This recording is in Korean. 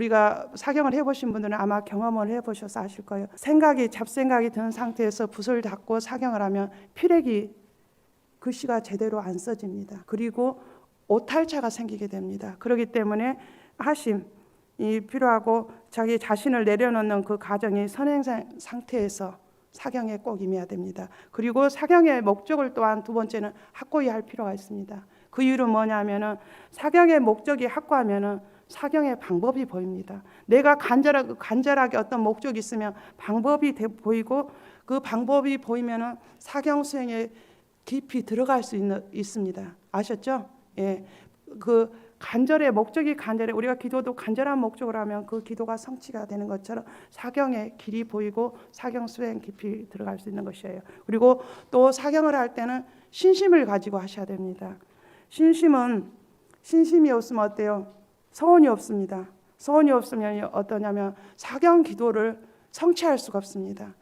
우리가 사경을 해보신 분들은 아마 경험을 해보셔서 아실 거예요. 생각이 잡생각이 든 상태에서 붓을 닫고 사경을 하면 필액이 글씨가 제대로 안 써집니다. 그리고 오탈차가 생기게 됩니다. 그렇기 때문에 하심 이 필요하고 자기 자신을 내려놓는 그 과정이 선행 상- 상태에서 사경에 꼭 임해야 됩니다. 그리고 사경의 목적을 또한 두 번째는 확고히 할 필요가 있습니다. 그 이유는 뭐냐면은 사경의 목적이 확고하면은 사경의 방법이 보입니다. 내가 간절하게, 간절하게 어떤 목적이 있으면 방법이 돼- 보이고 그 방법이 보이면은 사경 수행에 깊이 들어갈 수 있는, 있습니다. 아셨죠? 예. 그 간절의 목적이 간절해 우리가 기도도 간절한 목적으로 하면 그 기도가 성취가 되는 것처럼 사경의 길이 보이고 사경 수행 깊이 들어갈 수 있는 것이에요. 그리고 또 사경을 할 때는 신심을 가지고 하셔야 됩니다. 신심은 신심이 없으면 어때요? 서원이 없습니다. 서원이 없으면 어떠냐면 사경 기도를 성취할 수가 없습니다.